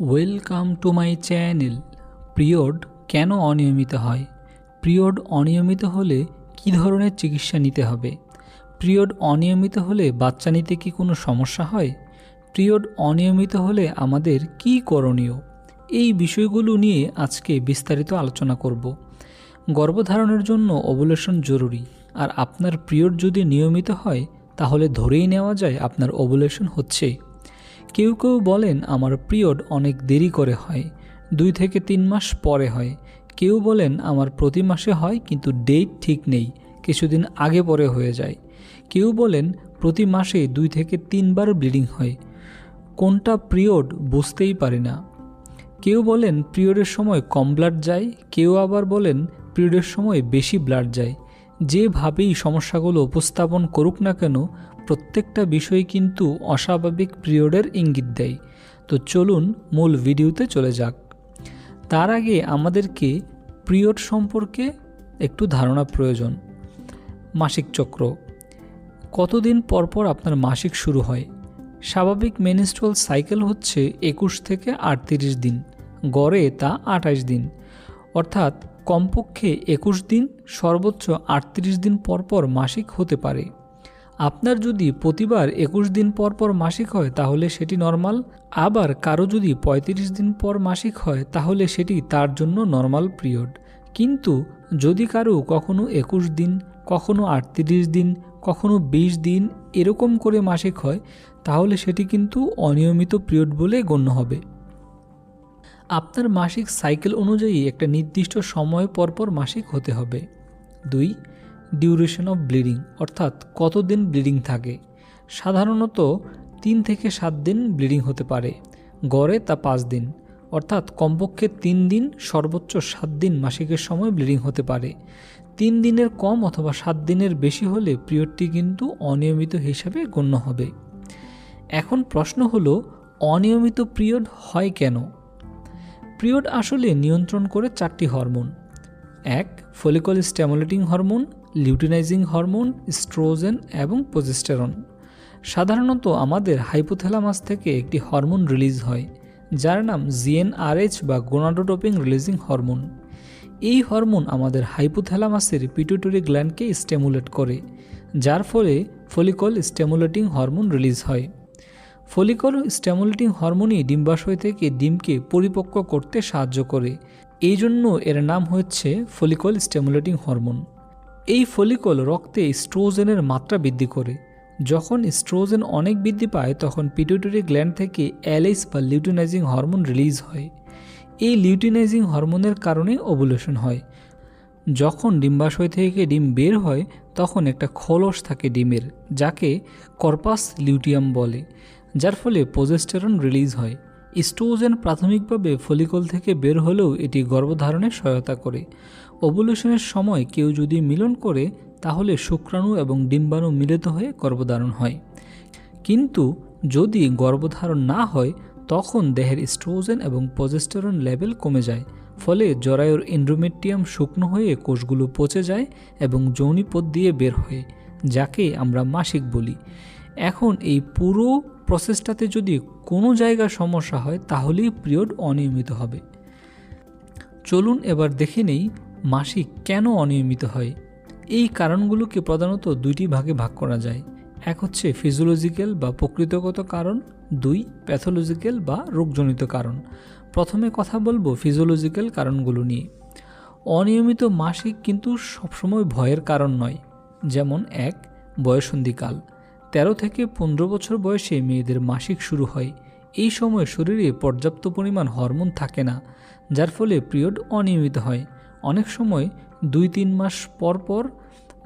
Welcome to my channel period কেন অনিয়মিত হয়? পিরিয়ড অনিয়মিত হলে কী ধরনের চিকিৎসা নিতে হবে? পিরিয়ড অনিয়মিত হলে বাচ্চা নিতে কি কোনো সমস্যা হয়? পিরিয়ড অনিয়মিত হলে আমাদের কি করণীয়? এই বিষয়গুলো নিয়ে আজকে বিস্তারিত আলোচনা করব। গর্ভধারণের জন্য ওভুলেশন জরুরি। আর আপনার পিরিয়ড যদি নিয়মিত হয়, তাহলে ধরেই নেওয়া যায় আপনার ওভুলেশন হচ্ছে। কেউ কেউ বলেন আমার পিরিয়ড অনেক দেরি করে হয়, দুই থেকে তিন মাস পরে হয়। কেউ বলেন আমার প্রতি মাসে হয় কিন্তু ডেট ঠিক নেই, কিছুদিন আগে পরে হয়ে যায়। কেউ বলেন প্রতি মাসে দুই থেকে তিনবার ব্লিডিং হয়। কোনটা পিরিয়ড বুঝতেই পারি না। কেউ বলেন পিরিয়ডের সময় কম ব্লাড যায়, কেউ আবার বলেন পিরিয়ডের সময় বেশি ব্লাড যায়। যেভাবেই সমস্যাগুলো উপস্থাপন করুক না কেন প্রত্যেকটা বিষয় কিন্তু অস্বাভাবিক পিরিয়ডের ইঙ্গিত দেয়। তো চলুন মূল ভিডিওতে চলে যাক। তার আগে আমাদেরকে পিরিয়ড সম্পর্কে একটু ধারণা প্রয়োজন। মাসিক চক্র। কতদিন পর পর আপনার মাসিক শুরু হয়? স্বাভাবিক মেনিস্ট্রাল সাইকেল হচ্ছে একুশ থেকে আটত্রিশ দিন, গড়ে তা আঠাশ দিন। অর্থাৎ কমপক্ষে একুশ দিন, সর্বোচ্চ আটত্রিশ দিন পর পর মাসিক হতে পারে। আপনার যদি প্রতিবার একুশ দিন পর পর মাসিক হয়, তাহলে সেটি নর্মাল। আবার কারও যদি ৩৫ দিন পর মাসিক হয়, তাহলে সেটি তার জন্য নর্মাল পিরিয়ড। কিন্তু যদি কারও কখনো একুশ দিন, কখনো আটত্রিশ দিন, কখনো ২০ দিন এরকম করে মাসিক হয়, তাহলে সেটি কিন্তু অনিয়মিত পিরিয়ড বলে গণ্য হবে। আপনার মাসিক সাইকেল অনুযায়ী একটা নির্দিষ্ট সময় পরপর মাসিক হতে হবে। দুই ডিউরেশন অফ ব্লিডিং অর্থাৎ কতদিন ব্লিডিং থাকে। সাধারণত তিন থেকে সাত দিন ব্লিডিং হতে পারে। গড়ে তা পাঁচ দিন, অর্থাৎ কমপক্ষে তিন দিন, সর্বোচ্চ সাত দিন মাসিকের সময় ব্লিডিং হতে পারে। তিন দিনের কম অথবা সাত দিনের বেশি হলে পিরিয়ডটি কিন্তু অনিয়মিত হিসাবে গণ্য হবে। এখন প্রশ্ন হলো, অনিয়মিত পিরিয়ড হয় কেন? পিরিয়ড আসলে নিয়ন্ত্রণ করে চারটি হরমোন। এক follicle stimulating hormone luteinising hormone, oestrogen এবং প্রজেস্টেরন। সাধারণত আমাদের হাইপোথ্যালামাস থেকে একটি হরমোন রিলিজ হয়, যার নাম জিএনআরএইচ বা গোনাডোটোপিং রিলিজিং হরমোন। এই হরমোন আমাদের হাইপোথ্যালামাসের পিটুটরি গ্ল্যান্ডকে স্টেমুলেট করে, যার ফলে ফলিকল স্টেমুলেটিং হরমোন রিলিজ হয়। ফলিকল স্টেমুলেটিং হরমোনই ডিম্বাশয় থেকে ডিমকে পরিপক্ক করতে সাহায্য করে। এই জন্য এর নাম হচ্ছে ফলিকল স্টেমুলেটিং হরমোন। এই ফলিকল রক্তে স্ট্রোজেনের মাত্রা বৃদ্ধি করে। যখন স্ট্রোজেন অনেক বৃদ্ধি পায়, তখন পিটুইটারি গ্ল্যান্ড থেকে অ্যালাইস বা লিউটিনাইজিং হরমোন রিলিজ হয়। এই লিউটিনাইজিং হরমোনের কারণে ওভুলেশন হয়। যখন ডিম্বাশয় থেকে ডিম বের হয়, তখন একটা খোলস থাকে ডিমের, যাকে কর্পাস লিউটিয়াম বলে, যার ফলে প্রজেস্টেরন রিলিজ হয়। স্ট্রোজেন প্রাথমিকভাবে ফলিকল থেকে বের হলেও এটি গর্ভধারণে সহায়তা করে। ওভুলেশনের সময় কেউ যদি মিলন করে, তাহলে শুক্রাণু এবং ডিম্বাণু মিলিত হয়ে গর্ভধারণ হয়। কিন্তু যদি গর্ভধারণ না হয়, তখন দেহের স্ট্রোজেন এবং প্রজেস্টেরন লেভেল কমে যায়, ফলে জরায়ুর এন্ড্রোমেট্রিয়াম শুকনো হয়ে কোষগুলো পচে যায় এবং যৌনিপথ দিয়ে বের হয়, যাকে আমরা মাসিক বলি। এখন এই পুরো প্রসেসটাতে যদি কোনো জায়গায় সমস্যা হয়, তাহলেই পিরিয়ড অনিয়মিত হবে। চলুন এবার দেখে নেই মাসিক কেন অনিয়মিত হয়। এই কারণগুলোকে প্রধানত দুইটি ভাগে ভাগ করা যায়। এক হচ্ছে ফিজিওলজিক্যাল বা প্রকৃতিগত কারণ, দুই প্যাথোলজিক্যাল বা রোগজনিত কারণ। প্রথমে কথা বলব ফিজিওলজিক্যাল কারণগুলো নিয়ে। অনিয়মিত মাসিক কিন্তু সবসময় ভয়ের কারণ নয়, যেমন এক বয়সন্ধিকাল তেরো থেকে পনেরো বছর বয়সে মেয়েদের মাসিক শুরু হয়। এই সময় শরীরে পর্যাপ্ত পরিমাণ হরমোন থাকে না, যার ফলে পিরিয়ড অনিয়মিত হয়। অনেক সময় দুই তিন মাস পর পর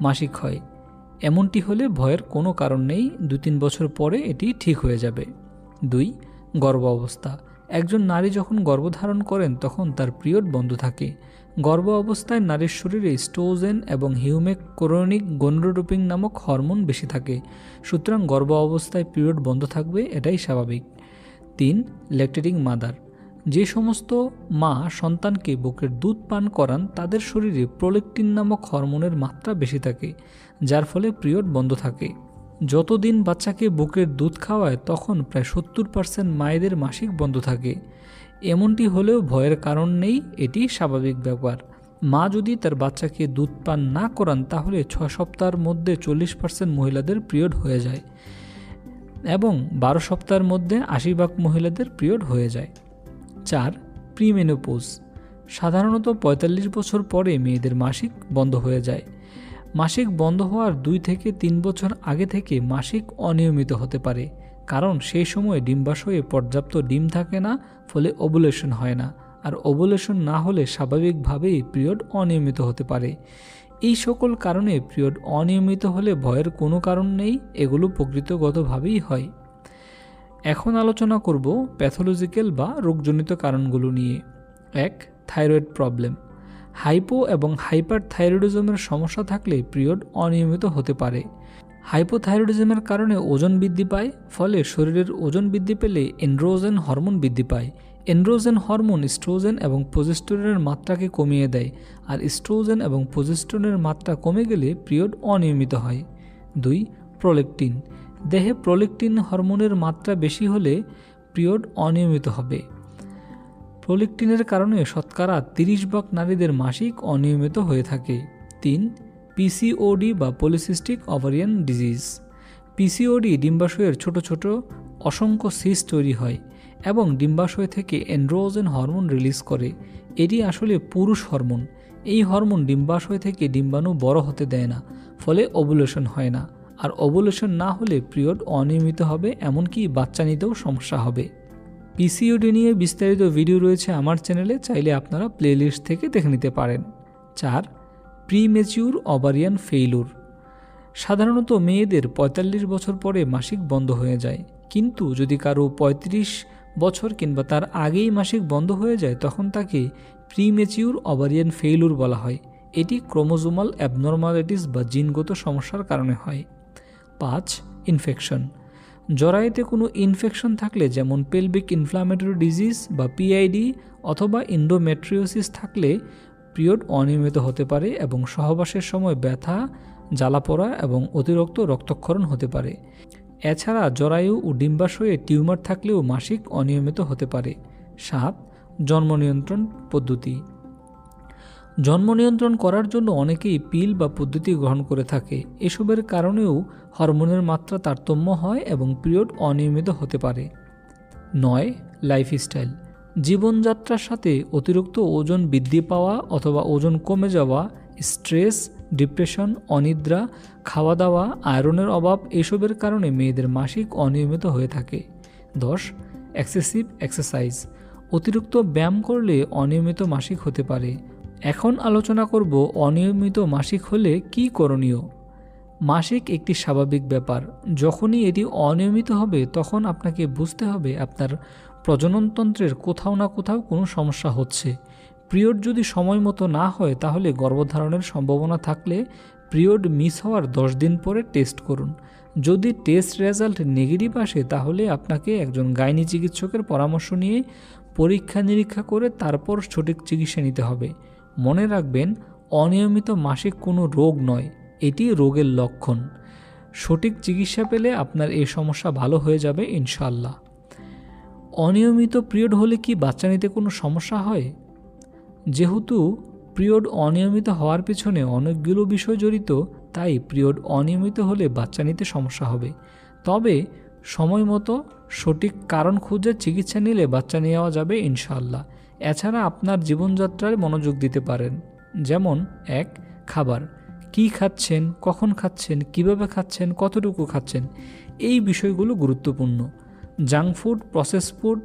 মাসিক হয়। এমনটি হলে ভয়ের কোনো কারণ নেই দু তিন বছর পরে এটি ঠিক হয়ে যাবে। দুই গর্ভ অবস্থা একজন নারী যখন গর্ভধারণ করেন, তখন তার পিরিয়ড বন্ধ থাকে। গর্ভ অবস্থায় নারীর শরীরে স্টোজেন এবং হিউমেক কোরোনিক গন্ড্রোডোপিং নামক হরমোন বেশি থাকে। সুতরাং গর্ভ অবস্থায় পিরিয়ড বন্ধ থাকবে, এটাই স্বাভাবিক। তিন, ল্যাকটেটিং মাদার। যে সমস্ত মা সন্তানকে বুকের দুধ পান করান, তাদের শরীরে প্রোলেকটিন নামক হরমোনের মাত্রা বেশি থাকে, যার ফলে পিরিয়ড বন্ধ থাকে। যতদিন বাচ্চাকে বুকের দুধ খাওয়ায়, তখন প্রায় সত্তর পার্সেন্ট মায়েদের মাসিক বন্ধ থাকে। এমনটি হলেও ভয়ের কারণ নেই, এটি স্বাভাবিক ব্যাপার। মা যদি তার বাচ্চাকে দুধ পান না করান, তাহলে ছ সপ্তাহের মধ্যে চল্লিশ পার্সেন্ট মহিলাদের পিরিয়ড হয়ে যায় এবং বারো সপ্তাহের মধ্যে আশি ভাগ মহিলাদের পিরিয়ড হয়ে যায়। চার, প্রিমেনোপোজ। সাধারণত পঁয়তাল্লিশ বছর পরে মেয়েদের মাসিক বন্ধ হয়ে যায়। মাসিক বন্ধ হওয়ার দুই থেকে তিন বছর আগে থেকে মাসিক অনিয়মিত হতে পারে। কারণ সেই সময় ডিম্বাশয়ে পর্যাপ্ত ডিম থাকে না, ফলে ওভুলেশন হয় না। আর ওভুলেশন না হলে স্বাভাবিকভাবেই পিরিয়ড অনিয়মিত হতে পারে। এই সকল কারণে পিরিয়ড অনিয়মিত হলে ভয়ের কোনো কারণ নেই, এগুলো প্রকৃতগতভাবেই হয়। এখন আলোচনা করব প্যাথোলজিক্যাল বা রোগজনিত কারণগুলো নিয়ে। এক, থাইরয়েড প্রবলেম। হাইপো এবং হাইপার থাইরয়েডিজমের সমস্যা থাকলে পিরিয়ড অনিয়মিত হতে পারে। হাইপোথাইরয়েডিজমের কারণে ওজন বৃদ্ধি পায়, ফলে শরীরের ওজন বৃদ্ধি পেলে এন্ড্রোজেন হরমোন বৃদ্ধি পায়। এন্ড্রোজেন হরমোন স্ট্রোজেন এবং প্রজেস্টোরের মাত্রাকে কমিয়ে দেয়, আর স্ট্রোজেন এবং প্রজেস্টোরের মাত্রা কমে গেলে পিরিয়ড অনিয়মিত হয়। দুই, প্রোলেকটিন। দেহে প্রোলেকটিন হরমোনের মাত্রা বেশি হলে পিরিয়ড অনিয়মিত হবে। প্রোলেকটিনের কারণে শতকরা তিরিশ ভাগ নারীদের মাসিক অনিয়মিত হয়ে থাকে। তিন পিসিওডি বা পলিসিস্টিক ওভারিয়ান ডিজিজ পিসিওডি ডিম্বাশয়ের ছোট ছোট অসংখ্য সিস্ট তৈরি হয় এবং ডিম্বাশয় থেকে এন্ড্রোজেন হরমোন রিলিজ করে। এটি আসলে পুরুষ হরমোন এই হরমোন ডিম্বাশয় থেকে ডিম্বাণু বড় হতে দেয় না, ফলে ওভুলেশন হয় না। আর ওভুলেশন না হলে পিরিয়ড অনিয়মিত হবে, এমনকি বাচ্চা নিতেও সমস্যা হবে। পিসিওডি নিয়ে বিস্তারিত ভিডিও রয়েছে আমার চ্যানেলে, চাইলে আপনারা প্লেলিস্ট থেকে দেখে নিতে পারেন। চার প্রিমেচিউর অবারিয়ান ফেইলুর। সাধারণত মেয়েদের ৪৫ বছর পরে মাসিক বন্ধ হয়ে যায়। কিন্তু যদি কারও ৩৫ বছর কিংবা তার আগেই মাসিক বন্ধ হয়ে যায়, তখন তাকে প্রিমেচিউর অবারিয়ান ফেইলুর বলা হয়। এটি ক্রোমোজোমাল অ্যাবনর্মালিটিস বা জিনগত সমস্যার কারণে হয়। পাঁচ, ইনফেকশন। জরায়েতে কোনো ইনফেকশন থাকলে যেমন পেলভিক ইনফ্লামেটরি ডিজিজ বা পিআইডি অথবা ইন্ডোমেট্রিওসিস থাকলে পিরিয়ড অনিয়মিত হতে পারে এবং সহবাসের সময় ব্যথা জ্বালা পড়া এবং অতিরিক্ত রক্তক্ষরণ হতে পারে। এছাড়া জরায়ু ও ডিম্বাশয়ে টিউমার থাকলেও মাসিক অনিয়মিত হতে পারে। সাত, জন্ম নিয়ন্ত্রণ পদ্ধতি। জন্ম নিয়ন্ত্রণ করার জন্য অনেকেই পিল বা পদ্ধতি গ্রহণ করে থাকে। এসবের কারণেও হরমোনের মাত্রা তারতম্য হয় এবং পিরিয়ড অনিয়মিত হতে পারে। নয়, লাইফস্টাইল। জীবনযাত্রার সাথে অতিরিক্ত ওজন বৃদ্ধি পাওয়া অথবা ওজন কমে যাওয়া, স্ট্রেস, ডিপ্রেশন, অনিদ্রা খাওয়া দাওয়া আয়রনের অভাব এসবের কারণে মেয়েদের মাসিক অনিয়মিত হয়ে থাকে। দশ এক্সেসিভ এক্সারসাইজ অতিরিক্ত ব্যায়াম করলে অনিয়মিত মাসিক হতে পারে। এখন আলোচনা করব অনিয়মিত মাসিক হলে কি করণীয়? মাসিক একটি স্বাভাবিক ব্যাপার। যখনই এটি অনিয়মিত হবে, তখন আপনাকে বুঝতে হবে আপনার প্রজননতন্ত্রের কোথাও না কোথাও কোনো সমস্যা হচ্ছে। পিরিয়ড যদি সময় মতো না হয়, তাহলে গর্ভধারণের সম্ভাবনা থাকলে পিরিয়ড মিস হওয়ার দশ দিন পরে টেস্ট করুন। যদি টেস্ট রেজাল্ট নেগেটিভ আসে, তাহলে আপনাকে একজন গাইনি চিকিৎসকের পরামর্শ নিয়ে পরীক্ষা নিরীক্ষা করে তারপর সঠিক চিকিৎসা নিতে হবে। মনে রাখবেন, অনিয়মিত মাসিক কোনো রোগ নয়, এটি রোগের লক্ষণ। সঠিক চিকিৎসা পেলে আপনার এই সমস্যা ভালো হয়ে যাবে ইনশাল্লাহ অনিয়মিত পিরিয়ড হলে কি বাচ্চা নিতে কোনো সমস্যা হয়? যেহেতু পিরিয়ড অনিয়মিত হওয়ার পেছনে অনেকগুলো বিষয় জড়িত, তাই পিরিয়ড অনিয়মিত হলে বাচ্চা নিতে সমস্যা হবে। তবে সময় মতো সঠিক কারণ খুঁজে চিকিৎসা নিলে বাচ্চা নেওয়া যাবে ইনশাল্লাহ এছাড়া আপনার জীবনযাত্রায় মনোযোগ দিতে পারেন। যেমন, এক, খাবার। কি খাচ্ছেন? কখন খাচ্ছেন? কীভাবে খাচ্ছেন? কতটুকু খাচ্ছেন? এই বিষয়গুলো গুরুত্বপূর্ণ। Junk food process food,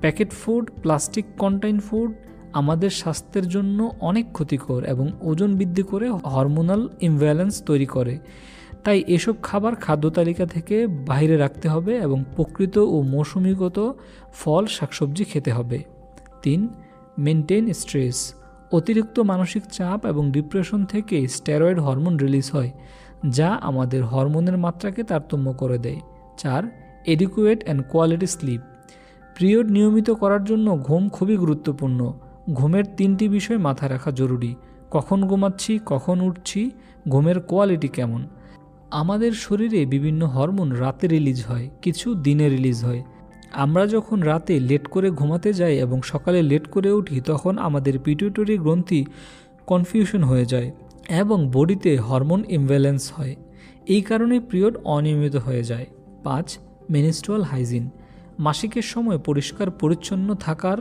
packet food, plastic contain food আমাদের স্বাস্থ্যের জন্য অনেক ক্ষতিকর এবং ওজন বৃদ্ধি করে হরমোনাল ইমব্যালেন্স তৈরি করে। তাই এসব খাবার খাদ্য তালিকা থেকে বাইরে রাখতে হবে এবং প্রকৃত ও মৌসুমিগত ফল, শাকসবজি খেতে হবে। তিন মেনটেন স্ট্রেস। অতিরিক্ত মানসিক চাপ এবং ডিপ্রেশন থেকে স্টেরয়েড হরমোন রিলিজ হয়, যা আমাদের হরমোনের মাত্রাকে তারতম্য করে দেয়। চার adequate and quality sleep period নিয়মিত করার জন্য ঘুম খুবই গুরুত্বপূর্ণ। ঘুমের তিনটি বিষয় মাথায় রাখা জরুরি। কখন ঘুমাচ্ছি, কখন উঠছি, ঘুমের কোয়ালিটি কেমন? আমাদের শরীরে বিভিন্ন হরমোন রাতে রিলিজ হয়, কিছু দিনে রিলিজ হয়। আমরা যখন রাতে লেট করে ঘুমাতে যাই এবং সকালে লেট করে উঠি, তখন আমাদের পিটুইটরি গ্রন্থি কনফিউশন হয়ে যায় এবং বডিতে হরমোন ইমব্যালেন্স হয়। এই কারণে পিরিয়ড অনিয়মিত হয়ে যায়। পাঁচ মেনিস্ট্রুয়াল হাইজিন। মাসিকের সময় পরিষ্কার পরিচ্ছন্ন থাকার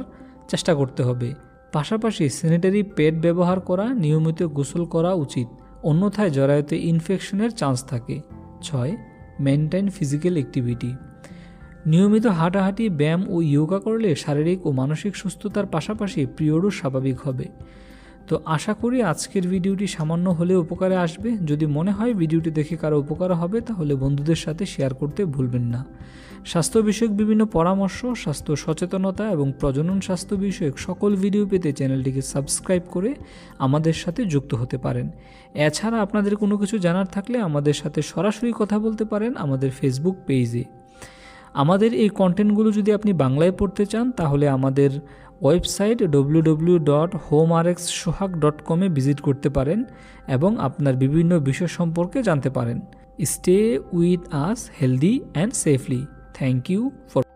চেষ্টা করতে হবে। পাশাপাশি স্যানিটারি প্যাড ব্যবহার করা, নিয়মিত গোসল করা উচিত। অন্যথায় জরায়ুতে ইনফেকশনের চান্স থাকে। ছয় মেনটেন ফিজিক্যাল অ্যাক্টিভিটি। নিয়মিত হাঁটাহাঁটি, ব্যায়াম ও ইয়োগা করলে শারীরিক ও মানসিক সুস্থতার পাশাপাশি পিরিয়ডও স্বাভাবিক হবে। তো আশা করি আজকের ভিডিওটি সামান্য হলে উপকারে আসবে। যদি মনে হয় ভিডিওটি দেখে কারও উপকার হবে, তাহলে বন্ধুদের সাথে শেয়ার করতে ভুলবেন না। স্বাস্থ্য বিষয়ক বিভিন্ন পরামর্শ, স্বাস্থ্য সচেতনতা এবং প্রজনন স্বাস্থ্য বিষয়ক সকল ভিডিও পেতে চ্যানেলটিকে সাবস্ক্রাইব করে আমাদের সাথে যুক্ত হতে পারেন। এছাড়া আপনাদের কোনো কিছু জানার থাকলে আমাদের সাথে সরাসরি কথা বলতে পারেন আমাদের ফেসবুক পেজে আমাদের এই কন্টেন্টগুলো যদি আপনি বাংলায় পড়তে চান, তাহলে আমাদের website W W dot home R X Sohag dot কমে ভিজিট করতে পারেন এবং আপনার বিভিন্ন বিষয় সম্পর্কে জানতে পারেন। Stay with us healthy and safely. Thank you for